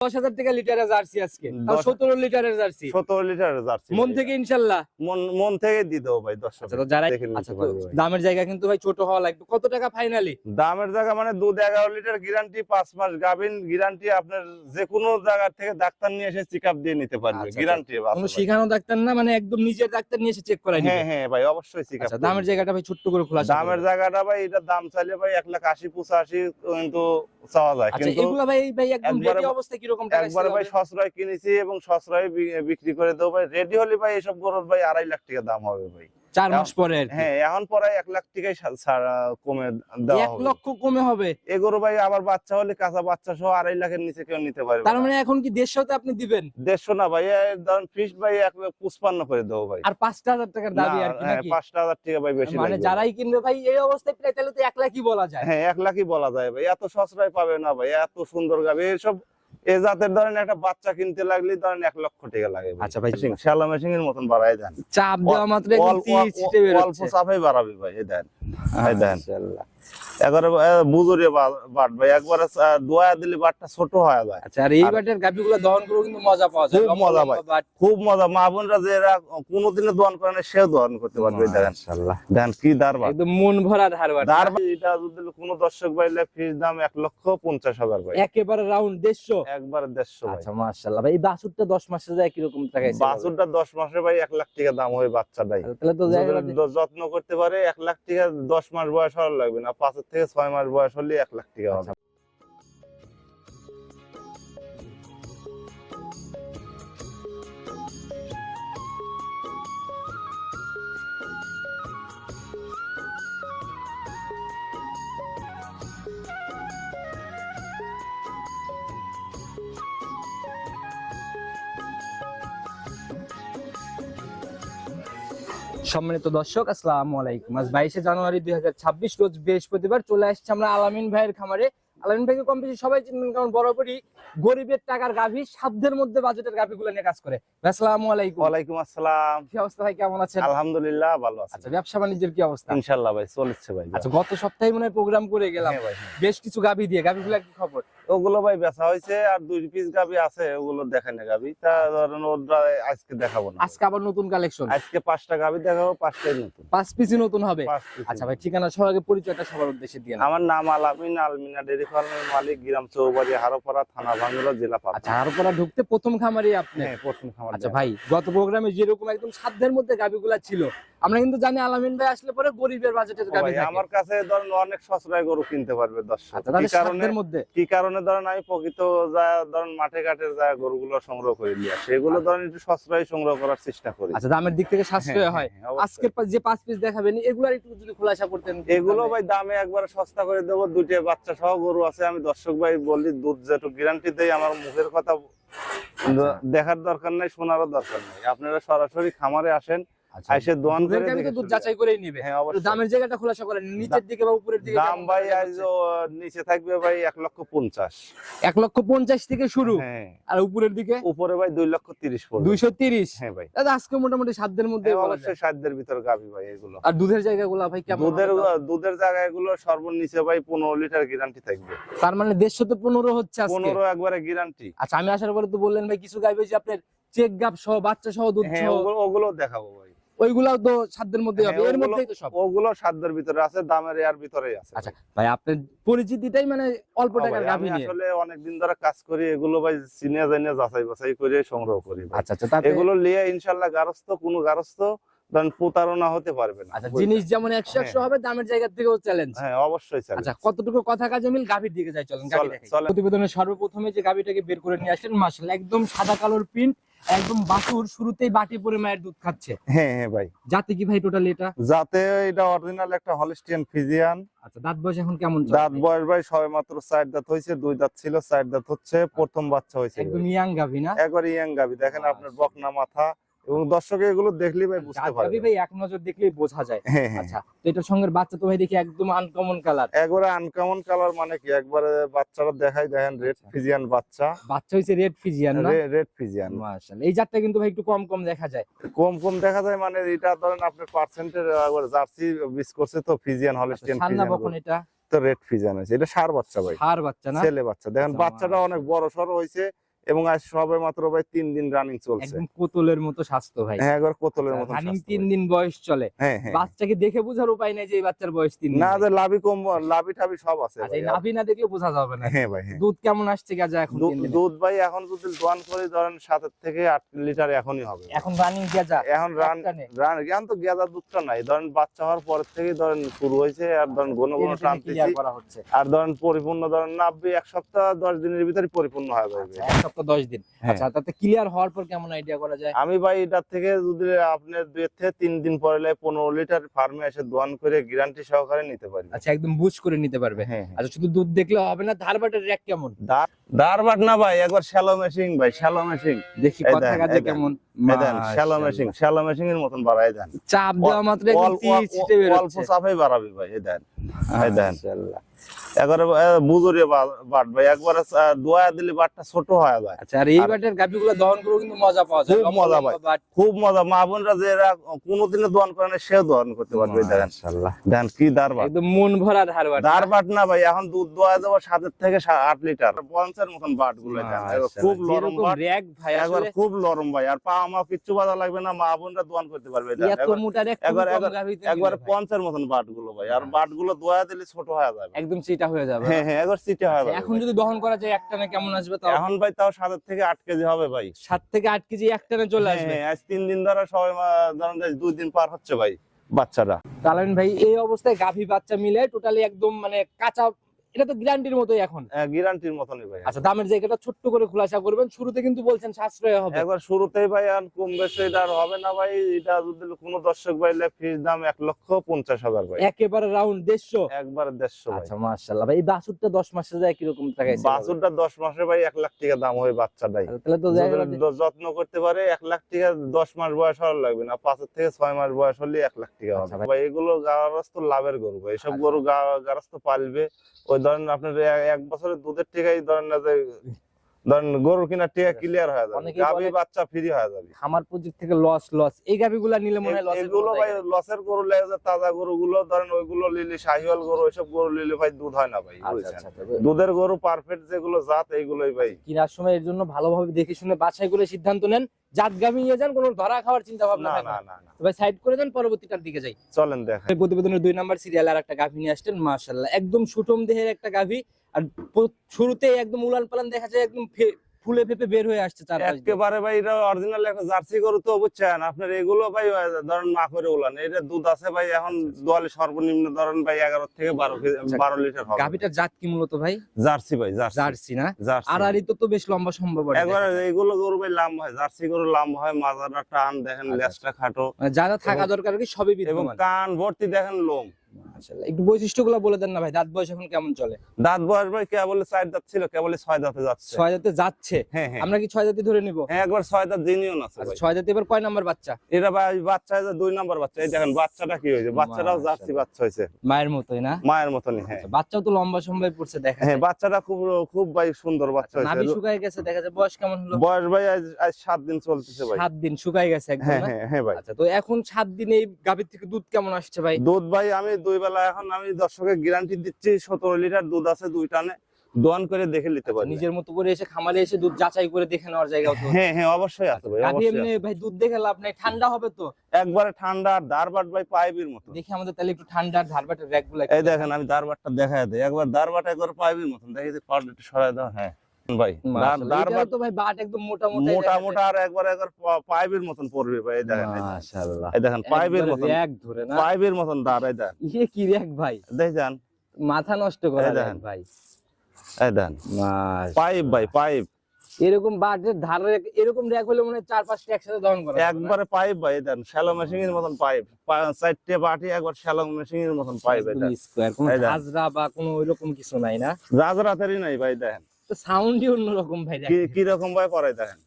দশ হাজার টাকা লিটারের জার্সি আজকে। সতেরো লিটারের জার্সি। সতেরো লিটারের জার্সি। মন থেকে ইনশাল্লাহ। মন মন থেকে দিয়ে দেবো ভাই দর্শক আচ্ছা যারা আচ্ছা। দামের জায়গা কিন্তু ভাই ছোট হওয়া লাগবে। কত টাকা ফাইনালি দামের জায়গা মানে দুধ এগারো লিটার গ্যারান্টি পাঁচ মাস গাভিন গ্যারান্টি আপনার যে কোনো জায়গা থেকে ডাক্তার নিয়ে এসে চেক দিয়ে নিতে পারবে আচ্ছা, গ্যারান্টি শিখানো ডাক্তার না মানে একদম নিজের ডাক্তার নিয়ে এসে চেক করাই হ্যাঁ হ্যাঁ ভাই অবশ্যই চেক দামের জায়গাটা ভাই ছোট্ট করে খোলা দামের জায়গাটা ভাই এটার দাম চাইলে ভাই এক লাখ আশি পঁচাশি কিন্তু চাওয়া যায় কিন্তু এগুলা ভাই ভাই একদম অবস্থায় কীরকম একবারে ভাই সসরায় কিনেছি এবং সসরায় বিক্রি করে দেবো ভাই। রেডি হলে ভাই এসব গরুর ভাই আড়াই লাখ টাকা দাম হবে ভাই। চার মাস পরে হ্যাঁ এখন পরে এক লাখ টাকাই কমে দেওয়া এক লক্ষ কমে হবে। এ গরু ভাই আবার বাচ্চা হলে কাঁচা বাচ্চা সহ আড়াই লাখের নিচে কেউ নিতে পারবে তার মানে এখন কি দেড়শোতে আপনি দিবেন? দেড়শো না ভাই ধরেন ফিস ভাই এক লাখ পুষ্পান্ন করে দেবো ভাই। আর পাঁচটা হাজার টাকার দাবি আর কি হ্যাঁ, পাঁচটা হাজার টাকা ভাই বেশি মানে যারাই কিনবে ভাই এই অবস্থায় প্রায় তাহলে তো এক লাখই বলা যায়। হ্যাঁ এক লাখই বলা যায় ভাই। এত সশ্রয় পাবে না ভাই এত সুন্দর গাবে এসব এ জাতের ধরেন একটা বাচ্চা কিনতে লাগলে ধরেন এক লক্ষ টাকা লাগে। আচ্ছা ভাই শ্যালো মেশিন এর মতন বাড়াই দেন চাপ দেওয়া মাত্র অল্প চাপে বাড়াবে ভাই এ দেন দেন। একবারে বুজুরে বাট ভাই একবারে দোয়া দিলে বাটটা ছোট হয়ে যায় আচ্ছা আর এই বাটের গাভিগুলো দহন করে কিন্তু মজা পাওয়া যায়। খুব মজা ভাই। খুব মজা। মা বোনরা যে এরা কোনোদিনও করে না সেও করতে পারবে দেখেন। দেন কি একদম মন ভরা ভাই এটা যদি কোনো দর্শক ভাইলে ফিস দাম লক্ষ পঞ্চাশ হাজার ভাই। একেবারে রাউন্ড দেড়শো। একবারে দেড়শো ভাই। আচ্ছা মাশাআল্লাহ। ভাই এই বাছুরটা দশ মাসে যায় কীরকম টাকা বাছুরটা দশ মাসে ভাই এক লাখ টাকা দাম হয় বাচ্চাটাই। তাহলে তো যত্ন করতে পারে এক লাখ টাকা দশ মাস বয়স হওয়ার লাগবে না। পাঁচের থেকে ছয় মাস বয়স হলে এক লাখ টাকা সম্মানিত দর্শক আসসালামু আলাইকুম। আজ বাইশে জানুয়ারি দুই ছাব্বিশ রোজ বৃহস্পতিবার চলে আসছে আমরা আলামিন ভাইয়ের খামারে। আলামিন ভাইকে কম বেশি সবাই চিনবেন কারণ বরাবরই গরিবের টাকার গাভী সাধ্যের মধ্যে বাজেটের গাভীগুলো নিয়ে কাজ করে। আসসালামু আলাইকুম। ওয়ালাইকুম আসসালাম। কি অবস্থা ভাই কেমন আছেন? আলহামদুলিল্লাহ ভালো আছে। আচ্ছা ব্যবসা বাণিজ্যের কি অবস্থা? ইনশাল্লাহ ভাই চলছে ভাই। আচ্ছা গত সপ্তাহে মনে হয় প্রোগ্রাম করে গেলাম। হ্যাঁ ভাই, হ্যাঁ। বেশ কিছু গাভী দিয়ে গাভীগুলো কি খবর। ওগুলো ভাই বেচা হয়েছে আর দুই পিস গাবি আছে ওগুলো দেখে না গাবি। তা ধরেন ওটা আজকে দেখাবো না। আজকে আবার নতুন কালেকশন আজকে পাঁচটা গাবি দেখাবো পাঁচটাই নতুন। পাঁচ পিসি নতুন হবে? আচ্ছা ভাই ঠিকানা সহ আগে পরিচয়টা সবার উদ্দেশ্যে দিয়ে আমার নাম আলামিন আলমিনা ডেরি ফার্মের মালিক গ্রাম চৌবাড়ি হারোপাড়া থানা ভাঙ্গুলা জেলা পাবনা। আচ্ছা আর পরা ঢুকতে প্রথম খামারই আপনি? হ্যাঁ প্রথম খামার আচ্ছা ভাই গত প্রোগ্রামে যেরকম একদম সাধ্যের মধ্যে গাভিগুলা ছিল আমরা কিন্তু জানি আলামিন ভাই আসলে পরে গরিবের বাজেটের গাভি আমার কাছে ধরেন অনেক সস্তায় গরু কিনতে পারবে দর্শক। আচ্ছা কি কারণে মধ্যে? কি কারণে ধরেন আমি প্রকৃত যা ধরেন মাঠে ঘাটে যা গরুগুলো সংগ্রহ করে নিয়ে আসি সেগুলো ধরেন একটু সস্তায় সংগ্রহ করার চেষ্টা করি। আচ্ছা দামের দিক থেকে সাশ্রয় হ্যাঁ, হয় হ্যাঁ। আজকের পা- যে পাঁচ পিস দেখাবেন এগুলার একটু যদি খোলাসা করতেন এগুলো ভাই দামে একবারে সস্তা করে দেবো দুইটা বাচ্চা সহ গরু আছে আমি দর্শক ভাই বলি দুধ যেটু গ্যারান্টি দেই আমার মুখের কথা আচ্ছা। দেখার দরকার নাই শোনারও দরকার নাই। আপনারা সরাসরি খামারে আসেন আচ্ছা আইসে দোয়ান দুধের করে গাভী দেখে দুধ যাচাই করেই নিবে। হ্যাঁ অবশ্যই। দামের জায়গাটা খোলাসা করেন নিচের দিকে বা উপরের দিকে দাম ভাই আজ নিচে থাকবে ভাই এক লক্ষ পঞ্চাশ। এক লক্ষ পঞ্চাশ থেকে শুরু হ্যাঁ। আর উপরের দিকে উপরে ভাই দুই লক্ষ তিরিশ পড়বে। দুইশো তিরিশ। হ্যাঁ ভাই। আজকে মোটামুটি সাধ্যের মধ্যে অবশ্যই সাধ্যের ভিতর গাবি ভাই এগুলো। আর দুধের জায়গাগুলো ভাই কেমন দুধের হবে তাও? দুধের জায়গায় সর্বনিচে ভাই পনেরো লিটার গ্যারান্টি থাকবে। তার মানে দেড়শো তো পনেরো হচ্ছে আজকে। পনেরো একবারে গ্যারান্টি আচ্ছা আমি আসার পরে তো বললেন ভাই কিছু গাইবে যে আপনার চেক গাপ সহ বাচ্চা সহ দুধ হ্যাঁ সহ। ওগুলো দেখাবো ভাই। ওইগুলাও তো সাধ্যের মধ্যে হবে হ্যাঁ, এর ওগুলো- মধ্যেই তো সব। ওগুলো সাধ্যের ভিতরে আছে দামের এর ভিতরেই আছে। আচ্ছা ভাই আপনার পরিচিতিটাই মানে অল্প হ্যাঁ টাকার গাভি নিয়ে। আসলে অনেকদিন ধরে কাজ করি এগুলো ভাই চিনিয়া জানিয়ে যাচাই বাছাই করে সংগ্রহ করি আচ্ছা আচ্ছা এগুলো নিয়ে ইনশাল্লাহ গারস্থ কোনো গারস্থ ধরেন প্রতারণা হতে পারবে না। আচ্ছা জিনিস যেমন একশো একশো হ্যাঁ। হবে দামের জায়গা থেকেও চ্যালেঞ্জ হ্যাঁ অবশ্যই আচ্ছা কতটুকু কথা কাজে মিল? গাভীর দিকে যাই চলেন গাভী। প্রতিবেদনের সর্বপ্রথমে যে গাভীটাকে বের করে নিয়ে মাসাল একদম সাদা কালোর প্রিন্ট একদম বাছুর শুরুতেই বাটি পরে মায়ের দুধ খাচ্ছে। হ্যাঁ হ্যাঁ ভাই। কি ভাই টোটাল এটা? এটা অরিজিনাল একটা হলিস্টিয়ান ফিজিয়ান আচ্ছা দাঁত বয়স এখন কেমন? দাঁত বয়স ভাই সবে মাত্র চার দাঁত হয়েছে দুই দাঁত ছিল চার দাঁত হচ্ছে প্রথম বাচ্চা হয়েছে একদম ইয়াং গাভী না? একবার ইয়াং গাবি দেখেন আপনার বকনা মাথা এবং দর্শক এগুলো দেখলে ভাই বুঝতে পারবে। ভাই এক নজর দেখলেই বোঝা যায়। হ্যাঁ হ্যাঁ। আচ্ছা তো এটার সঙ্গে বাচ্চা তো ভাই দেখি একদম আনকমন কালার একবারে আনকমন কালার মানে কি? একবারে বাচ্চারা দেখাই দেখেন রেড আচ্ছা। ফিজিয়ান বাচ্চা। বাচ্চা হইছে রেড ফিজিয়ান না? রেড ফিজিয়ান মাশাআল্লাহ এই জাতটা কিন্তু ভাই একটু কম কম দেখা যায়। কম কম দেখা যায় মানে এটা ধরেন আপনার পার্সেন্টের জার্সি বিস করছে তো ফিজিয়ান আচ্ছা, সান্না বকন এটা? তো রেড ফিজিয়ান আছে এটা সার বাচ্চা ভাই। হার বাচ্চা না? ছেলে বাচ্চা। দেখেন আচ্ছা, বাচ্চাটা অনেক বড় সড়ো হয়েছে। এবং আজ সবে মাত্র ভাই তিন দিন রানিং চলছে। একদম কোতলের মতো স্বাস্থ্য ভাই। হ্যাঁ একবার কোতলের মতন রানিং তিন দিন বয়স চলে। হ্যাঁ হ্যাঁ। বাচ্চাকে দেখে বোঝার উপায় নেই যে এই বাচ্চার বয়স তিন না যে লাভি কম লাভি টাভি সব আছে আচ্ছা। এই নাভি না দেখলে বোঝা যাবে না। হ্যাঁ ভাই হ্যাঁ। দুধ কেমন আসছে গাজা এখন দুধ ভাই এখন যদি দোয়ান করে ধরেন সাতের থেকে আট লিটার এখনই হবে। এখন রানিং গাজা এখন রান রান জ্ঞান তো গেঁদা দুধটা নাই। ধরেন বাচ্চা হওয়ার পর থেকেই ধরেন শুরু হয়েছে আর ধরেন ঘন ঘন টেনে টেনে টানতেছি। করা হচ্ছে। আর ধরেন পরিপূর্ণ ধরেন নাব্বি এক সপ্তাহ দশ দিনের ভিতরে পরিপূর্ণ হয়ে যাবে। আচ্ছা, সপ্তাহ দশ দিন। হ্যাঁ। আচ্ছা তাতে ক্লিয়ার হওয়ার পর কেমন আইডিয়া করা যায়? আমি ভাই এটার থেকে যদি আপনার দুই থেকে তিন দিন পরে পনেরো লিটার ফার্মে এসে দোয়ান করে গ্যারান্টি সহকারে নিতে পারি আচ্ছা একদম বুঝ করে নিতে পারবে। হ্যাঁ আচ্ছা শুধু দুধ দেখলে হবে না ধার বাটের র্যাক কেমন? দারবাট না ভাই একবার শ্যালো ভাই শ্যালো দেখি কথা কাজে কেমন দেন শ্যালো শ্যালো এর মতন বাড়াই দেন চাপ দেওয়া মাত্র অল্প তীর অল্প চাপে বাড়াবি ভাই এই দেন এই দেন। মাশাআল্লাহ। বুজুরে বাট ভাই একবারে দোয়া দিলে বাটটা ছোট হয়ে যায় আচ্ছা আর এই বাটের গাভিগুলো দহন করে কিন্তু মজা পাওয়া যায় খুব মজা। বাট। খুব মজা মা বোনরা যে এরা কোনোদিনও দোয়ান করে না সেও দোয়ান করতে পারবে দেখেন। দেন কি দারবাট একদম মন ভরা ধারবাট দারবাট না ভাই এখন দুধ দোয়া দেবো সাতের থেকে আট লিটার পঞ্চের মতন বাটগুলো খুব নরম বাট। র্যাক ভাই একবার খুব নরম ভাই। আর পা কিচ্ছু বাধা লাগবে না মা বোনরা দোয়ান করতে পারবে এটা। এত একবার- মোটা র্যাক একবার- একবার- গাভিতে একবার মিলে ভাই। পঞ্চের মতন বাটগুলো ভাই। আর বাটগুলো দোয়া দিলে ছোট হয়ে যাবে। একদম চিটা হয়ে যাবে। হ্যাঁ হ্যাঁ একবার সিটে হয়ে যাবে এখন যদি দহন করা যায় একটানে কেমন আসবে তাও? এখন ভাই তাও সাতের থেকে আট কেজি হবে ভাই। সাত থেকে আট কেজি একটানে চলে হ্যাঁ, আসবে। হ্যাঁ, আজ তিন দিন ধরে সবাই ধরেন দুই দিন পার হচ্ছে ভাই বাচ্চারা। তালামিন ভাই এই অবস্থায় গাভী বাচ্চা মিলে টোটালি একদম মানে কাঁচা এটা তো গ্যারান্টির মতোই এখন। গ্যারান্টির মতনই ভাই আচ্ছা দামের জায়গাটা ছোট্ট করে খোলাসা করবেন। শুরুতে কিন্তু বলছেন সাশ্রয় হবে। একবার শুরুতেই ভাই আর কম বেশি এটা আর হবে না ভাই। এটা যদি কোনো দর্শক ভাই ফিস দাম এক লক্ষ পঞ্চাশ হাজার ভাই। একেবারে রাউন্ড দেড়শো। একবার দেড়শো আচ্ছা মাশাল্লাহ ভাই এই বাছুরটা দশ মাসে যায় কীরকম টাকা বাছুরটা দশ মাসে ভাই এক লাখ টাকা দাম হয় বাচ্চাটাই। তাহলে তো যত্ন করতে পারে এক লাখ টাকা দশ মাস বয়স হওয়ার লাগবে না। পাঁচের থেকে ছয় মাস বয়স হলে এক লাখ টাকা আচ্ছা হবে ভাই। ভাই এগুলো গারস্থ লাভের গরু ভাই। এসব আচ্ছা। গরু গারস্থ পালবে। ওই ধরেন আপনার এক বছরের দুধের টিকাই ধরেন না যে ধরেন গরু ক্লিয়ার হয়ে যাবে। বাচ্চা ফ্রি হয়ে যাবে। খামার প্রজেক্ট থেকে লস লস এই গাভিগুলা নিলে মনে হয় লস এগুলো ভাই লসের গরু লেগে তাজা ধরেন ওইগুলো লিলি শাহিওয়াল গরু ওইসব গরু লিলি ভাই দুধ হয় না ভাই আচ্ছা বুঝছেন? আচ্ছা দুধের গরু পারফেক্ট যেগুলো জাত এইগুলোই ভাই। কেনার সময় এর জন্য ভালোভাবে দেখে শুনে বাছাই করে সিদ্ধান্ত নেন। জাত গাভী নিয়ে যান কোনো ধরা খাওয়ার চিন্তা ভাবনা না না। ভাই সাইড করে দেন পরবর্তীটার দিকে যাই। চলেন দেখ এই প্রতিবেদনের দুই নাম্বার সিরিয়াল আর একটা গাভী নিয়ে আসছেন মাশাল্লাহ একদম সুটম দেহের একটা গাভী। আর শুরুতেই একদম উলান পালান দেখা যায় একদম ফুলে ফেপে বের হয়ে আসছে চার একেবারে ভাই এটা অরিজিনাল একটা জার্সি গরু তো বুঝছেন। আপনার এগুলো ভাই ধরেন না করে উলান। এটা দুধ আছে ভাই এখন দোয়ালে সর্বনিম্ন ধরেন ভাই এগারো থেকে বারো আচ্ছা, বারো লিটার হবে। গাভীটার জাত কি মূলত ভাই? জার্সি ভাই জার্সি। না? আর আর তো তো বেশ লম্বা সম্ভব একবার এগুলো গরু ভাই লম্বা হয় জার্সি গরু লম্বা হয় মাজারটা টান দেখেন আচ্ছা, লেজটা খাটো। মানে যা যা থাকা দরকার কি সবই এবং কান ভর্তি দেখেন লোম। মাশাআল্লাহ। একটু বৈশিষ্ট্যগুলো বলে দেন না ভাই দাঁত বয়স এখন কেমন চলে? দাঁত বয়স ভাই কেবল চার দাঁত ছিল কেবল ছয় দাঁতে যাচ্ছে। ছয় দাঁতে যাচ্ছে? হ্যাঁ হ্যাঁ। আমরা কি ছয় দাঁতে ধরে নিব? হ্যাঁ একবার ছয় দাঁত জিনিয়ন আছে আচ্ছা ছয় দাঁতে এবার কয় নাম্বার বাচ্চা? এটা ভাই বাচ্চা হয়েছে দুই নম্বর বাচ্চা। এই দেখেন বাচ্চাটা কি হয়েছে? বাচ্চাটাও। জার্সি বাচ্চা হয়েছে। মায়ের মতোই না? মায়ের মতনই হ্যাঁ। আচ্ছা, বাচ্চাও তো লম্বা সম্ভব পড়ছে দেখা হ্যাঁ বাচ্চাটা খুব খুব ভাই সুন্দর বাচ্চা আচ্ছা, নাভি শুকায় গেছে দেখা যায়। বয়স কেমন হলো? বয়স ভাই আজ আজ সাত দিন চলতেছে ভাই। সাত দিন শুকায় গেছে একদম হ্যাঁ হ্যাঁ ভাই। আচ্ছা তো এখন সাত দিনে এই গাভীর থেকে দুধ কেমন আসছে ভাই? দুধ ভাই আমি দুই বেলা এখন আমি দর্শকের গ্যারান্টি দিচ্ছি সতেরো লিটার দুধ আছে দুই টানে দোয়ান করে দেখে নিতে পারি নিজের মতো করে এসে খামারে এসে দুধ যাচাই করে দেখে নেওয়ার জায়গাও তো। হ্যাঁ হ্যাঁ অবশ্যই আছে ভাই এমনি ভাই দুধ দেখে লাভ নাই ঠান্ডা হবে তো। একবারে ঠান্ডা আর দারবাট ভাই পাইপের মতো। দেখি আমাদের তাহলে একটু ঠান্ডার ধারবাটের র্যাকগুলো এই দেখেন আমি দারবাটটা দেখাই দেই একবার দারবাট একবার পাইপের মতন। দেখি যে পাউডার একটু সরাই দাও হ্যাঁ। ভাই। তো ভাই বাট একদম মোটা মোটা মোটা মোটা আর একবার একবার পাইপের মতন পড়বে ভাই দেখেন মাশাআল্লাহ। এই দেখেন পাইপের মতন। র্যাক ধরে না? পাইপের মতন দাঁড় এই দেন ইয়ে কি র্যাক ভাই? দেখছেন মাথা নষ্ট করা দেখেন। ভাই। এই মাস পাইপ ভাই পাইপ। এরকম বাটের ধারে এরকম র্যাক হলে মনে হয় চার পাঁচটা একসাথে দহন করা একবারে পাইপ ভাই দেন শ্যালো মেশিন এর মতন পাইপ। চারটে বাটি একবার শ্যালো মেশিন এর মতন পাইপ এটা স্কোয়ার কোনো এই বা কোনো ওইরকম কিছু নাই না? রাজ রাতেরই নাই ভাই দেখেন। তো সাউন্ডই অন্যরকম ভাই কি কি রকম ভাই পড়াই দেখেন?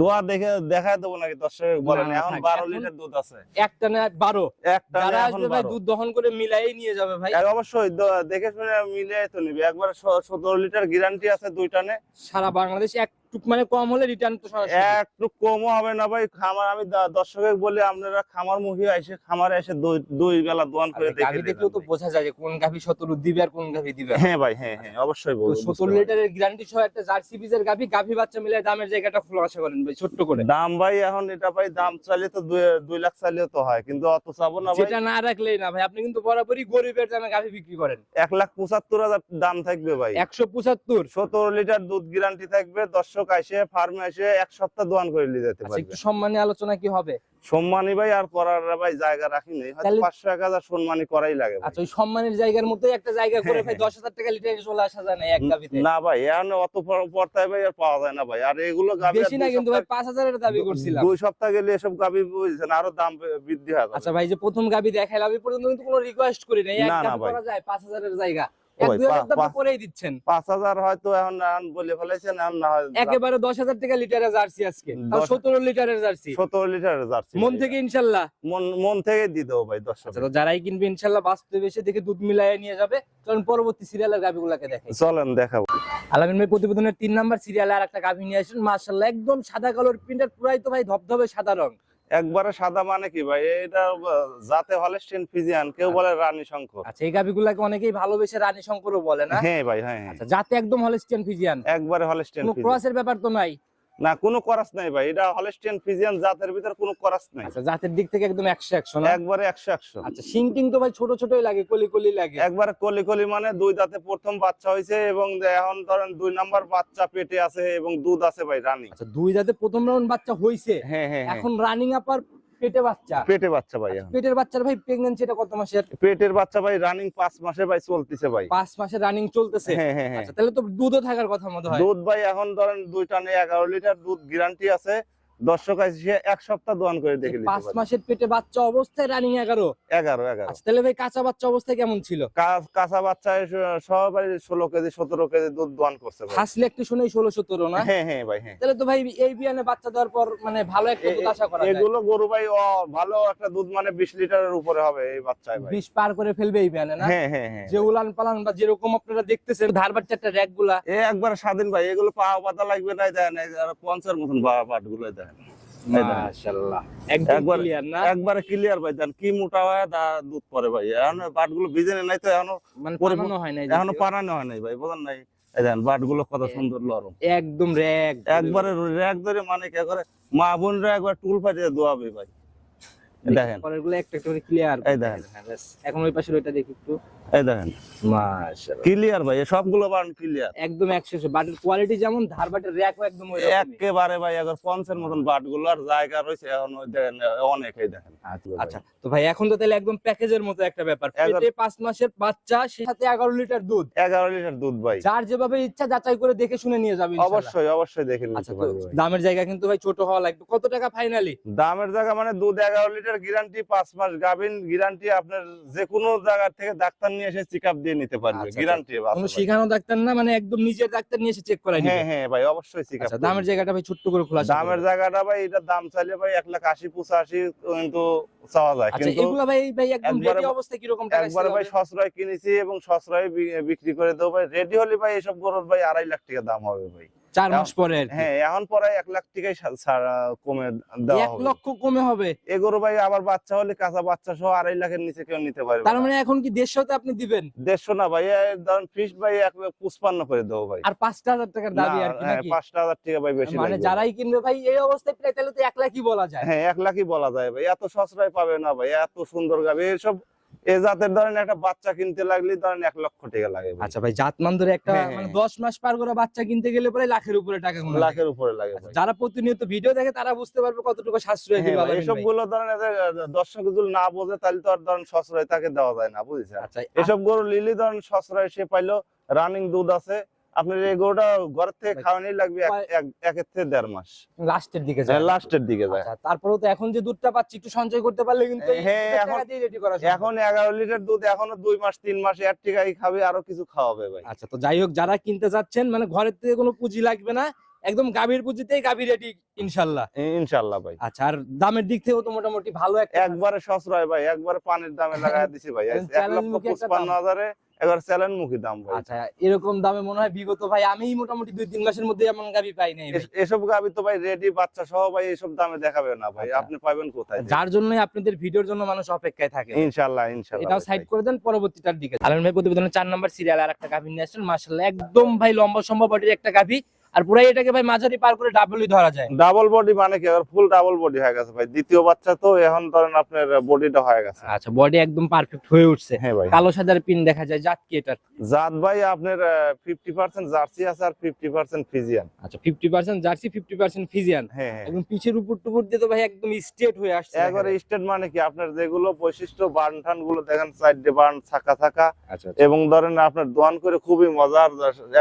দোয়া দেখে দেখায় দেবো নাকি? দর্শক বলেন না, এখন বারো লিটার দুধ আছে। একটা না বারো। একটা যারা এখন আসবে ভাই দুধ দহন করে মিলাই নিয়ে যাবে ভাই। এক অবশ্যই দেখে শুনে মিলিয়ে তো নিবি। একবার সতেরো লিটার গ্যারান্টি আছে দুইটানে সারা বাংলাদেশ একটু একটু মানে কম হলে রিটার্ন তো সরাসরি একটু কমও হবে না ভাই খামার আমি দর্শকের বলি আপনারা খামার মুখী এসে খামারে এসে দুই দুই বেলা দোয়ান করে আচ্ছা, দেখে গাভী দেখলেও তো বোঝা যায় যে কোন গাভী সতেরো দিবে আর কোন গাভী দিবে হ্যাঁ ভাই হ্যাঁ হ্যাঁ অবশ্যই বলব বুঝতে সতেরো পারছি। লিটারের গ্যারান্টি সহ একটা জার্সি বীজের গাভী গাভী বাচ্চা মিলে দামের জায়গাটা খোলাসা করেন ভাই ছোট্ট করে। দাম ভাই এখন এটা ভাই দাম চাইলে তো দুই দুই লাখ চাইলেও তো হয় কিন্তু অত চাবো না ভাই। যেটা না রাখলেই না ভাই আপনি কিন্তু বরাবরই গরিবের দামে গাভী বিক্রি করেন। এক লাখ পঁচাত্তর হাজার দাম থাকবে ভাই। একশো পঁচাত্তর। সতেরো লিটার দুধ গ্যারান্টি থাকবে দর্শক এসে ফার্মে এক সপ্তাহ দোয়ান করে নিয়ে যেতে আচ্ছা পারবে। একটু সম্মানী আলোচনা কি হবে? সম্মানী ভাই আর করার ভাই জায়গা রাখি নেই। হয়তো পাঁচশো এক হাজার সম্মানী করাই লাগে আচ্ছা ওই সম্মানের জায়গার মধ্যে একটা জায়গা করে ভাই। দশ হাজার টাকা লিটারে চলে আসা যায় না এক গাভীতে। না ভাই এখন অত পর্তায় ভাই আর পাওয়া যায় না ভাই। আর এগুলো গাভী বেশি না কিন্তু ভাই পাঁচ হাজারের দাবি করছিলাম। দুই সপ্তাহ গেলে এসব গাভী বুঝছেন আরও দাম বৃদ্ধি হয় আচ্ছা ভাই যে প্রথম গাবি দেখাইলাম এই পর্যন্ত কিন্তু কোনো রিকোয়েস্ট করি নাই। এক ভাই। করা যায় পাঁচ হাজারের জায়গা। পাঁচ হাজার হয়তো এখন বলে ফেলেছেন না একেবারে দশ হাজার টাকা লিটারের জার্সি আজকে। সতেরো লিটারের জার্সি। সতেরো লিটারের জার্সি। মন থেকে ইনশাল্লাহ। মন মন থেকে দিয়ে দেবো ভাই দর্শক আচ্ছা যারাই কিনবে ইনশাল্লাহ বাস্তবে এসে দেখে দুধ মিলাইয়ে নিয়ে যাবে। চলুন পরবর্তী সিরিয়ালের গাভিগুলোকে দেখাই। চলেন দেখাবো। আলামিন ভাই প্রতিবেদনের তিন নাম্বার সিরিয়ালে আর একটা গাভি নিয়ে আসেন। মার্শাল্লাহ একদম সাদা কালোর প্রিন্টার পুরাই তো ভাই ধবধবে সাদা রং। একবারে সাদা মানে কি ভাই? এটা যাতে জাতে হলেস্টেন ফিজিয়ান কেউ বলে রানী শঙ্কর। আচ্ছা এই গাভিগুলাকে অনেকেই ভালোবেসে রানী শঙ্করও বলে না? হ্যাঁ ভাই হ্যাঁ হ্যাঁ। আচ্ছা যাতে একদম হলে ফিজিয়ান। একবারে হলে ক্রসের ব্যাপার তো নাই? না কোনো করাস নাই ভাই। এটা হলেস্টিয়ান ফিজিয়ান জাতের ভিতর কোনো করাস নাই। আচ্ছা জাতের দিক থেকে একদম 100 100 না? একবারে 100 100 আচ্ছা শিং টিং তো ভাই ছোট ছোটই লাগে কলি কলি লাগে। একবার কলি কলি মানে দুই দাঁতে প্রথম বাচ্চা হইছে এবং এখন ধরেন দুই নাম্বার বাচ্চা পেটে আছে এবং দুধ আছে ভাই রানিং আচ্ছা দুই দাঁতে প্রথম রাউন্ড বাচ্চা হইছে। হ্যাঁ হ্যাঁ হ্যাঁ। এখন রানিং আপার পেটে বাচ্চা? পেটে বাচ্চা ভাই পেটের বাচ্চার ভাই কত মাসের? পেটের বাচ্চা ভাই রানিং পাঁচ মাসে ভাই চলতেছে ভাই। পাঁচ মাসে রানিং চলতেছে? হ্যাঁ হ্যাঁ হ্যাঁ। আচ্ছা তাহলে তো দুধও থাকার কথা হয়। দুধ ভাই এখন ধরেন দুইটা নেই এগারো লিটার দুধ গ্যারান্টি আছে। দর্শক এসে এক সপ্তাহ দোয়ান করে দেখে পাঁচ মাসের পেটে বাচ্চা অবস্থায় রানিং এগারো। এগারো এগারো। আচ্ছা তাহলে ভাই কাঁচা বাচ্চা অবস্থায় কেমন ছিল? কাঁচা বাচ্চায় স- সবাই ষোলো কেজি সতেরো কেজি দুধ দোয়ান করছে লেগটি শুনেই ষোলো সতেরো না? হ্যাঁ হ্যাঁ ভাই হ্যাঁ। তাহলে তো ভাই এই বিয়ানে বাচ্চা দেওয়ার পর মানে ভালো একটা দুধ আশা করা এগুলো গরু ভাই ভালো একটা দুধ মানে বিশ লিটারের উপরে হবে এই বাচ্চায় ভাই। বিষ পার করে ফেলবে এই বিয়ানে না? হ্যাঁ হ্যাঁ হ্যাঁ। যে উলান পালান বা যেরকম আপনারা দেখতেছেন ধার বাচ্চাটা র্যাকগুলা একবার স্বাধীন ভাই এগুলো পাওয়া পাতা লাগবে না এই পঞ্চার মতন পাটগুলো দেখেন একবার- ক্লিয়ার না? একবারে ক্লিয়ার ভাই দেন কি মোটা হয়? তা দুধ পরে ভাই। এখন বাটগুলো ভিজে নাই তো এখনও মানে হয় নাই এখনও। হয় নাই ভাই বুঝেন নাই? দেখেন কত সুন্দর একদম র্যাক একবারে র্যাক ধরে মানে কে করে? মা বোনরা একবার টুল ফাটিয়ে দোয়াবে ভাই। দেখেন। পরেরগুলো একটা একটা করে ক্লিয়ার এই দেখেন। এখন ওই পাশের ওইটা দেখি একটু। এই দেখেন। মাশাআল্লাহ। ক্লিয়ার ভাই সবগুলো বান ক্লিয়ার একদম একশো বাটের কোয়ালিটি যেমন ধার বাটের র্যাকও একদম ওই। একেবারে ভাই একবার পঞ্চের মতন বাটগুলো আর জায়গা রয়েছে এখন ওই দেখেন অনেকই দেখেন। আচ্ছা তো ভাই এখন তো তাহলে একদম প্যাকেজের মতো একটা ব্যাপার। পেটে পাঁচ মাসের বাচ্চা সাথে এগারো লিটার দুধ। এগারো লিটার দুধ ভাই। যার যেভাবে ইচ্ছা যাচাই করে দেখে শুনে নিয়ে যাবে অবশ্যই অবশ্যই দেখে আচ্ছা নিতে পারবে দামের জায়গা কিন্তু ভাই ছোট হওয়া লাগবে। কত টাকা ফাইনালি দামের জায়গা মানে দুধ এগারো লিটার গ্যারান্টি পাঁচ মাস গাভিন গ্যারান্টি আপনার যে কোনো জায়গা থেকে ডাক্তার নিয়ে এসে চেক আপ দিয়ে নিতে পারবে আচ্ছা, গ্যারান্টি কোনো শিখানো ডাক্তার না মানে একদম নিজের ডাক্তার নিয়ে এসে চেক করাই হ্যাঁ হ্যাঁ ভাই অবশ্যই চেক আচ্ছা দামের জায়গাটা ভাই ছোট্ট করে খোলা দামের জায়গাটা ভাই এটা দাম চাইলে ভাই এক লাখ আশি পঁচাশি কিন্তু চাওয়া যায়। আচ্ছা কিন্তু এগুলা ভাই ভাই একদম রেডি অবস্থায় কীরকম টাকা একবারে ভাই সশ্রয় কিনেছি এবং সশ্রয় বি- বিক্রি করে দেবো ভাই। রেডি হলে ভাই এসব গরুর ভাই আড়াই লাখ টাকা দাম হবে ভাই। চার মাস পরে হ্যাঁ এখন পরে এক লাখ টাকাই কমে দেওয়া এক লক্ষ কমে হবে। এ গরু ভাই আবার বাচ্চা হলে কাঁচা বাচ্চা সহ আড়াই লাখের নিচে কেউ নিতে পারবে তার মানে এখন কি দেড়শোতে আপনি দিবেন? দেড়শো না ভাই ধরেন ফিস ভাই এক লাখ পুষ্পান্ন করে দেবো ভাই। আর পাঁচটা হাজার টাকার দাবি আর হ্যাঁ, পাঁচটা হাজার টাকা ভাই বেশি মানে যারাই কিনবে ভাই এই অবস্থায় প্রায় তাহলে তো এক লাখই বলা যায়। হ্যাঁ এক লাখই বলা যায় ভাই। এত সস্তায় পাবে না ভাই এত সুন্দর গাবে এসব এ জাতের ধরেন একটা বাচ্চা কিনতে লাগলে ধরেন এক লক্ষ টাকা লাগে আচ্ছা ভাই জাতমান ধরে একটা হ্যাঁ, মানে হ্যাঁ। দশ মাস পার করে বাচ্চা কিনতে গেলে পরে লাখের উপরে টাকা লাখের উপরে লাগে আচ্ছা, যারা প্রতিনিয়ত ভিডিও দেখে তারা বুঝতে পারবে কতটুকু সাশ্রয় হ্যাঁ আলামিন এসবগুলো ধরেন এদের দর্শক যদি না বোঝে তাহলে তো আর ধরেন তাকে দেওয়া যায় না বুঝেছেন? আচ্ছা এসব গরু লিলি ধরেন সশ্রয় সে পাইলো রানিং দুধ আছে আপনার এই গরুটা ঘর থেকে খাওয়ানি লাগবে এক- এক- থেকে দেড় মাস। লাস্টের দিকে যায়। লাস্টের দিকে যায়। আচ্ছা, তারপরেও তো এখন যে দুধটা পাচ্ছি একটু সঞ্চয় করতে পারলে কিন্তু হ্যাঁ, এখন- এগারো লিটার দুধ এখনও দুই মাস তিন মাস এক টিকাই খাবে আরও কিছু খাওয়াবে ভাই। আচ্ছা তো যাই হোক যারা কিনতে যাচ্ছেন মানে ঘরের থেকে কোনো পুঁজি লাগবে না একদম গাভীর পুঁজিতেই গাভীর রেডি ইনশাল্লাহ। ইনশাল্লাহ ভাই। আচ্ছা আর দামের দিক থেকেও তো মোটামুটি ভালো একবারে সস্রয় ভাই একবারে পানির দামে লাগাই দিছি ভাই। এক লক্ষ পঁচপান্ন হাজারে এবার চ্যালেঞ্জ মুখী দাম ভাই। আচ্ছা এরকম দামে মনে হয় বিগত ভাই আমি মোটামুটি দুই তিন মাসের মধ্যে এমন গাবি পাই নাই এসব গাবি তো ভাই রেডি বাচ্চা সহ ভাই এসব দামে দেখাবে না ভাই। আচ্ছা। আপনি পাবেন কোথায়? যার জন্যই আপনাদের ভিডিওর জন্য মানুষ অপেক্ষায় থাকে। এটাও সাইড করে দেন পরবর্তীটার দিকে। আলম ভাই প্রতিবেদনের চার নম্বর সিরিয়াল আর একটা গাভী নিয়ে আসছেন। একদম ভাই লম্বা সম্ভব বডির একটা গাভী আর পুরাই এটাকে ভাই মাঝারি পার করে ডাবলই ধরা যায়। ডাবল বডি মানে কি? ফুল ডাবল বডি হয়ে গেছে ভাই। দ্বিতীয় বাচ্চা তো এখন ধরেন আপনার বডিটা হয়ে গেছে। আচ্ছা বডি একদম পারফেক্ট হয়ে উঠছে। হ্যাঁ ভাই। কালো সাদার পিন দেখা যায় জাত কি এটার? জাত ভাই আপনার ফিফটি পার্সেন্ট জার্সি আছে আর ফিফটি পার্সেন্ট ফিজিয়ান। আচ্ছা fifty percent Jersey fifty percent Friesian. হ্যাঁ হ্যাঁ। একদম পিছের উপর টুপুর দিয়ে তো ভাই একদম স্ট্রেট হয়ে আসছে। একবারে স্টেট মানে কি? আপনার যেগুলো বৈশিষ্ট্য বার্ন টানগুলো দেখেন সাইডে বার্ন ছাকা ছাকা। আচ্ছা এবং ধরেন আপনার দোয়ান করে খুবই মজার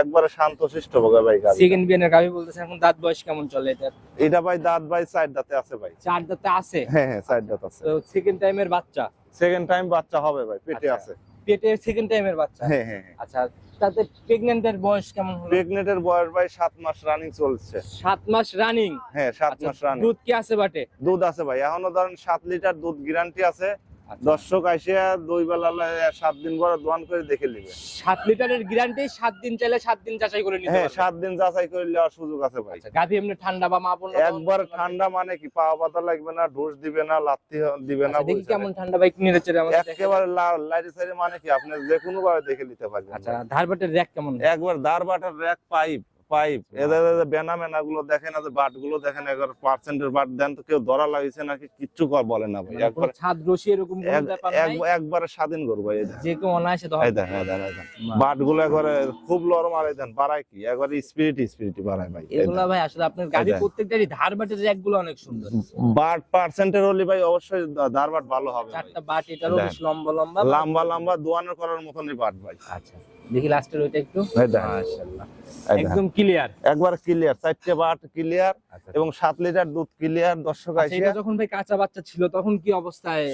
একবারে শান্ত শিষ্ট হবে ভাই গাড়ি বিয়ানের গাভী এখন দাঁত বয়স কেমন চলে এটা এটা ভাই দাঁত ভাই সাইড দাঁতে আছে ভাই। চার দাঁতে আছে? হ্যাঁ হ্যাঁ সাইড দাঁত আছে। তো সেকেন্ড টাইমের বাচ্চা? সেকেন্ড টাইম বাচ্চা হবে ভাই পেটে আচ্ছা। আছে। পেটে সেকেন্ড টাইমের বাচ্চা? হ্যাঁ হ্যাঁ হ্যাঁ। আচ্ছা তাতে প্রেগনেন্টের বয়স কেমন হলো? প্রেগনেন্টের বয়স ভাই সাত মাস রানিং চলছে। সাত মাস রানিং হ্যাঁ সাত মাস রানিং দুধ কি আছে বাটে? দুধ আছে ভাই এখনও ধরেন সাত লিটার দুধ গ্যারান্টি আছে। আচ্ছা। দর্শক আইসে দুই বেলা সাত দিন পরে দোয়ান করে দেখে নিবে। সাত লিটারের গ্যারান্টি সাত দিন চাইলে সাত দিন যাচাই করে নিতে হ্যাঁ সাত দিন যাচাই করে নেওয়ার সুযোগ আছে ভাই। আচ্ছা, গাভী এমনি ঠান্ডা বা মা একবার ঠান্ডা মানে কি? পাওয়া পাতা লাগবে না ঢোস দিবে না লাত্তি দিবে না আচ্ছা, দেখি কেমন ঠান্ডা বাইক নিয়ে আমাদের একেবারে লাইট সাইডে মানে কি? আপনি যে কোনো ভাবে দেখে নিতে পারবেন আচ্ছা ধার বাটের র্যাক কেমন? একবার দাঁড় বাটার র্যাক পাইপ। পাইপ এদের বেনা মেনা গুলো দেখেন বাটগুলো দেখেন একবার পার্সেন্টের বাট দেন তো কেউ ধরা লাগিয়েছে নাকি কিচ্ছু কর বলে না ভাই। একবার ছাদ রশি এরকম একবারে স্বাধীন করব এই যে কেউ অনায়াসে ধরা এই দেখেন। বাটগুলো একবারে খুব নরম আর দেন বাড়ায় কি? একবারে স্পিরিট স্পিরিট বাড়ায় ভাই এগুলো ভাই আসলে আপনার দেখেন। প্রত্যেকটারই ধার বাটের অনেক সুন্দর। বাট পার্সেন্টের হলে ভাই অবশ্যই দাঁড় বাট ভালো হবে। চারটা বাট এটারও বেশ লম্বা লম্বা লম্বা লম্বা দোয়ানের করার মতনই বাট ভাই। আচ্ছা। দেখি লাস্টের ওইটা একটু। মাশাআল্লাহ। একদম ক্লিয়ার একবার ক্লিয়ার চারটে বাট ক্লিয়ার এবং সাত লিটার দুধ ক্লিয়ার দর্শক আচ্ছা যখন ভাই কাঁচা বাচ্চা ছিল তখন কি অবস্থায়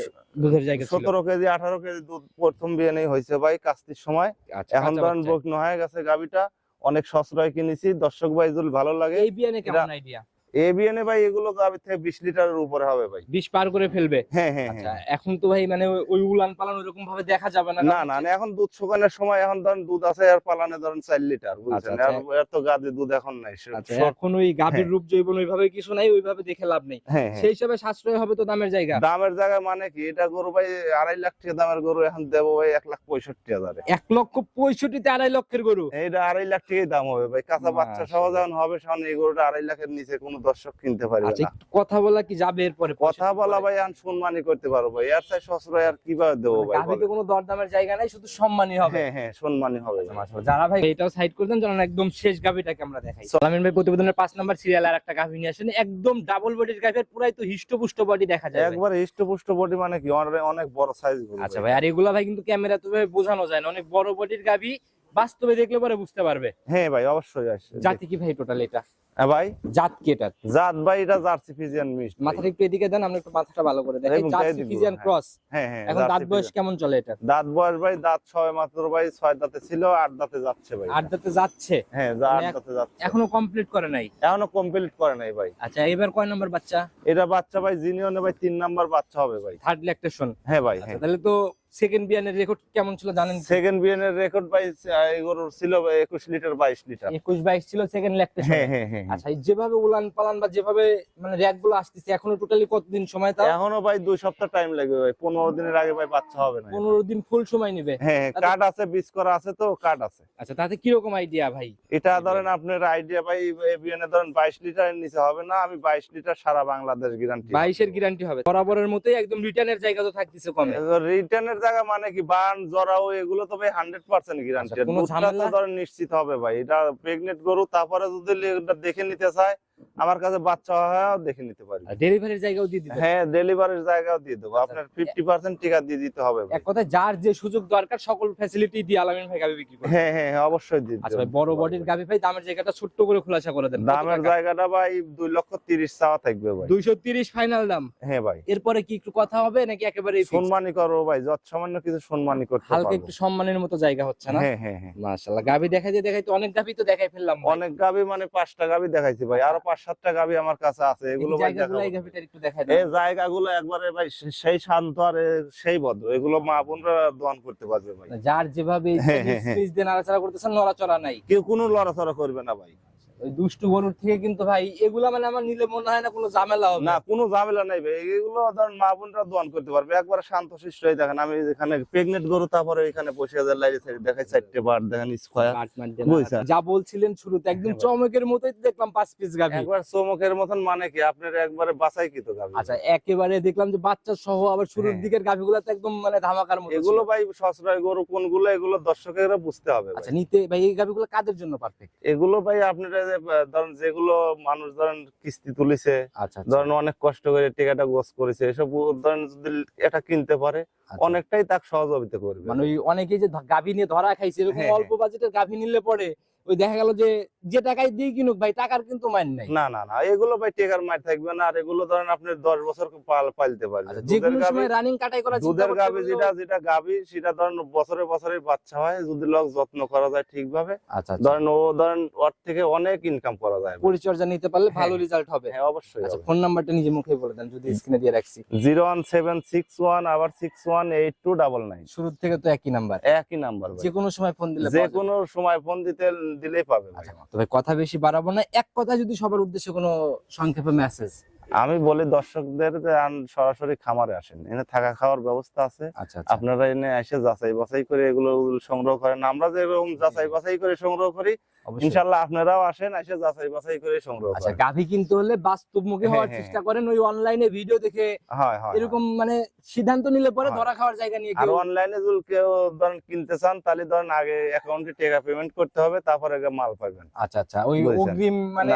দুধের জায়গা ছিল? কেজি আঠারো কেজি দুধ প্রথম বিয়ে হয়েছে ভাই কাস্তির সময়। আচ্ছা, এখন ধরেন হয়ে গেছে গাবিটা অনেক সস্তায় কিনেছি। দর্শক ভাই ভালো লাগে। এই বিয়ানে কেমন আইডিয়া ভাই এগুলো থেকে বিশ লিটারের উপরে হবে ভাই। বিষ পার করে ফেলবে? হ্যাঁ হ্যাঁ আচ্ছা হ্যাঁ। এখন তো ভাই মানে ওই- উলান পালান ভাবে দেখা যাবে না না না এখন দুধ শুকানোর সময় এখন ধরেন দুধ আছে আর পালানে ধরেন চার লিটার বুঝছেন? আচ্ছা, আর এত গাদি দুধ এখন নাই আচ্ছা এখন ওই গাভীর হ্যাঁ। রূপ জৈবন ওইভাবে কিছু নাই ওইভাবে দেখে লাভ নেই। হ্যাঁ সেই হিসাবে সাশ্রয় হবে তো দামের জায়গা। দামের জায়গায় মানে কি? এটা গরু ভাই আড়াই লাখ টাকা দামের গরু এখন দেবো ভাই এক লাখ পঁয়ষট্টি হাজারে। এক লক্ষ পঁয়ষট্টিতে আড়াই লক্ষের গরু। এইটা আড়াই লাখ টাকাই দাম হবে ভাই। কাঁচা বাচ্চা সহ। যখন হবে সামনে এই গরুটা আড়াই লাখের নিচে কোনো দর্শক কিনতে পারবে আচ্ছা না। কথা বলা কি যাবে এরপরে কথা বলা ভাই এখন সম্মানই করতে পারব ভাই। এর চাই সসরয় আর কীভাবে দেবো ভাই গাভীতে বলেন? কোনো দরদামের জায়গা নাই শুধু সম্মানই হবে। হ্যাঁ হ্যাঁ সম্মানই হবে যারা ভাই এটাও সাইড করে দেন চলেন একদম শেষ গাভীটাকে আমরা দেখাই। সালামিন ভাই প্রতিবেদনের পাঁচ নাম্বার সিরিয়াল আর একটা গাভী নিয়ে আসেন। একদম ডাবল বডির গাভীর পুরাই তো হিষ্টপুষ্ট বডি দেখা যায় ভাই। একবার হৃষ্টপুষ্ট বডি মানে কি? অনেক- অনেক বড় সাইজ আচ্ছা ভাই। ভাই আর এগুলা ভাই কিন্তু ক্যামেরা তো বোঝানো যায় না। অনেক বড় বডির গাভী বাস্তবে দেখলে পরে বুঝতে পারবে। হ্যাঁ ভাই অবশ্যই আসছে জাতি কি ভাই টোটাল এটা? হ্যাঁ ভাই? জাত কি এটা? জাত ভাই এটা জার্সি ফিজিয়ান মিক্স মাথাটা একটু এদিকে দেন আমরা একটু মাথাটা ভালো করে দেখাই জার্সি ফিজিয়ান হ্যাঁ। ক্রস। হ্যাঁ হ্যাঁ এখন দাঁত বয়স কেমন চলে এটা দাঁত বয়স ভাই দাঁত ছয় মাত্র ভাই ছয় দাঁতে ছিল আট দাঁতে যাচ্ছে ভাই। আট দাঁতে যাচ্ছে? হ্যাঁ আট মানে দাঁতে যাচ্ছে। এখনও কমপ্লিট করে নাই? এখনও কমপ্লিট করে নাই ভাই। আচ্ছা এবার কয় নম্বর বাচ্চা? এটা বাচ্চা ভাই জিনিয়নে ভাই তিন নাম্বার বাচ্চা হবে ভাই। থার্ড ল্যাকটেশন হ্যাঁ ভাই আচ্ছা তাহলে তো সেকেন্ড বিয়ানের রেকর্ড কেমন ছিল জানেন সেকেন্ড বিএনের রেকর্ড এগুলোর ছিল একুশ লিটার বাইশ লিটার। একুশ বাইশ ছিল সেকেন্ড হ্যাঁ হ্যাঁ হ্যাঁ আচ্ছা যেভাবে উলান পালান বা যেভাবে মানে র্যাকগুলো আসতেছে এখনও টোটালি কতদিন সময় তাও? এখনও ভাই দুই সপ্তাহ টাইম লাগবে ভাই। পনেরো দিনের আগে ভাই বাচ্চা হবে না। পনেরো দিন ফুল সময় নিবে। হ্যাঁ কার্ড আছে বীজ করা আছে তো কার্ড আছে। আচ্ছা তাতে কীরকম আইডিয়া ভাই? এটা ধরেন আপনার আইডিয়া ভাই এবিএন ধরেন বাইশ লিটারের নিচে হবে না আমি বাইশ লিটার সারা বাংলাদেশ গ্যারান্টি বাইশের গ্যারান্টি হবে। বরাবরের মতোই একদম রিটার্নের জায়গা তো থাকতেছে কমে। রিটার্নের জায়গা মানে কি? বান জরাও এগুলো তো ভাই হান্ড্রেড পার্সেন্ট গ্যারান্টি নিশ্চিত হবে ভাই। এটা প্রেগনেন্ট গরু তারপরে যদি দেখে নিতে চায় আমার কাছে বাচ্চা হয় দেখে নিতে পারি। ডেলিভারির জায়গাও দিয়ে দিবে হ্যাঁ ডেলিভারির জায়গাও দিয়ে দেবো। আপনার ফিফটি পার্সেন্ট টিকা দিয়ে দিতে হবে এক কথায় যার যে সুযোগ দরকার সকল ফ্যাসিলিটি দিয়ে আলামিন ভাই গাবি বিক্রি করে হ্যাঁ হ্যাঁ হ্যাঁ, অবশ্যই দিয়ে আচ্ছা ভাই বড় বডির গাবি ভাই দামের জায়গাটা ছোট্ট করে খোলাসা করে দেন। দামের জায়গাটা ভাই দুই লক্ষ তিরিশ চাওয়া থাকবে ভাই। দুইশো তিরিশ ফাইনাল দাম। হ্যাঁ ভাই। এরপরে কি একটু কথা হবে নাকি একেবারে সম্মানই করব ভাই যত সামান্য কিছু সম্মানই করতে হালকা একটু সম্মানের মতো জায়গা হচ্ছে না? হ্যাঁ হ্যাঁ হ্যাঁ। মাশাআল্লাহ গাবি দেখাইতে দেখাইতে অনেক গাবি তো দেখাই ফেললাম অনেক গাবি মানে পাঁচটা গাবি দেখাইছি ভাই। আরও পাঁচ সাতটা গাভি আমার কাছে আছে এগুলো ভাই জায়গাগুলো এই দেন। একবারে ভাই সেই শান্ত আর সেই ভদ্র এগুলো মা বোনরা দোয়ান করতে পারবে ভাই। যার যেভাবে হ্যাঁ, হ্যাঁ। দিয়ে নাড়াচাড়া করতেছেন নড়াচড়া নাই। কেউ কোনো লড়াচড়া করবে না ভাই। ওই দুষ্টু গরুর থেকে কিন্তু ভাই এগুলা মানে আমার নিলে মনে হয় না কোনো ঝামেলা হবে। না কোনো ঝামেলা নাই ভাই। এগুলো ধরেন মা বোনরা দোয়ান করতে পারবে। একবারে শান্ত শিষ্ট হয়ে দেখেন আমি এখানে প্রেগনেন্ট গরু তারপরে এখানে বসে হাজার দেখাই চারটে বার দেখেন স্কোয়ার? যা বলছিলেন শুরুতে একদম হ্যাঁ, চমকের মতোই দেখলাম পাঁচ পিস গাভি। একবার চমকের মতন মানে কি? আপনার একবারে বাসাই কি তো গাভি? আচ্ছা একেবারে দেখলাম যে বাচ্চা সহ আবার শুরুর হ্যাঁ। দিকের গাভিগুলো তো একদম মানে ধামাকার মতো এগুলো ভাই সসরায় গরু কোনগুলো এগুলো দর্শকেরা বুঝতে হবে আচ্ছা নিতে ভাই এই গাভিগুলো কাদের জন্য পারফেক্ট এগুলো ভাই আপনারা যে, ধরেন যেগুলো মানুষ ধরেন কিস্তি তুলিছে আচ্ছা আচ্ছা, ধরেন অনেক কষ্ট করে টিকাটা গোস করেছে এসব ধরেন যদি এটা কিনতে পারে আচ্ছা। অনেকটাই তাকে সহযোগিতা করবে। মানে অনেকে অনেকেই যে গাভী নিয়ে ধরা খাইছে এরকম হ্যাঁ, অল্প বাজেটের গাভী নিলে পরে ওই দেখা গেল যে যে টাকায় দিয়ে কিনুক ভাই টাকার কিন্তু মান নাই। না না না এগুলো ভাই টেকার মার থাকবে না আর এগুলো ধরেন আপনি দশ বছর পাল পালতে পারবেন। আচ্ছা, দুধের রানিং কাটাই করা দুধের পারলেও- যেটা যেটা সেটা ধরেন বছরে বছরে বাচ্চা হয় যদি লোক যত্ন করা যায় ঠিকভাবে আচ্ছা আচ্ছা। ধরেন ও ধরেন ওর থেকে অনেক ইনকাম করা যায় পরিচর্যা নিতে পারলে ভালো হ্যাঁ। রেজাল্ট হবে। হ্যাঁ অবশ্যই আচ্ছা ফোন নাম্বারটা নিজে মুখে বলে দেন যদি স্ক্রিনে দিয়ে রাখছি। Zero one seven six one আবার six one eight two double nine. শুরু থেকে তো একই নাম্বার একই নাম্বার যে কোনো সময় ফোন দিলে যে কোনো সময় ফোন দিতে দিলেই পাবে আচ্ছা কথা বেশি বাড়াবো না। এক কথা যদি সবার উদ্দেশ্যে কোনো সংক্ষেপে মেসেজ আমি বলি দর্শকদের যে সরাসরি খামারে আসেন। এনে থাকা খাওয়ার ব্যবস্থা আছে। আচ্ছা আচ্ছা। আপনারা এনে এসে যাচাই বাছাই করে এগুলো সংগ্রহ করেন। আমরা যেরকম যাচাই বাছাই করে সংগ্রহ করি ইনশাল্লাহ আপনারাও আসেন এসে যাচাই বাছাই করে সংগ্রহ আচ্ছা গাভী কিনতে হলে বাস্তবমুখী হ্যাঁ, হওয়ার হ্যাঁ, চেষ্টা করেন। ওই অনলাইনে ভিডিও দেখে হয় হয় এরকম মানে সিদ্ধান্ত নিলে পরে ধরা খাওয়ার জায়গা নিয়ে আর অনলাইনে যদি কেউ ধরেন কিনতে চান তাহলে ধরেন আগে অ্যাকাউন্টে টাকা পেমেন্ট করতে হবে তারপরে মাল পাবেন। আচ্ছা আচ্ছা। ওই অগ্রিম মানে।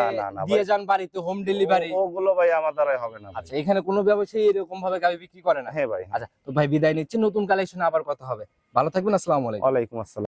দিয়ে যান বাড়িতে হোম ডেলিভারি ওগুলো ভাই আমার দ্বারাই হবে না আচ্ছা এখানে কোনো ব্যবসায়ী এরকম ভাবে গাবি বিক্রি করে না? হ্যাঁ ভাই। আচ্ছা তো ভাই বিদায় নিচ্ছি নতুন কালেকশনে আবার কথা হবে। ভালো থাকবেন আসসালামু আলাইকুম। ওয়ালাইকুম আসসালাম।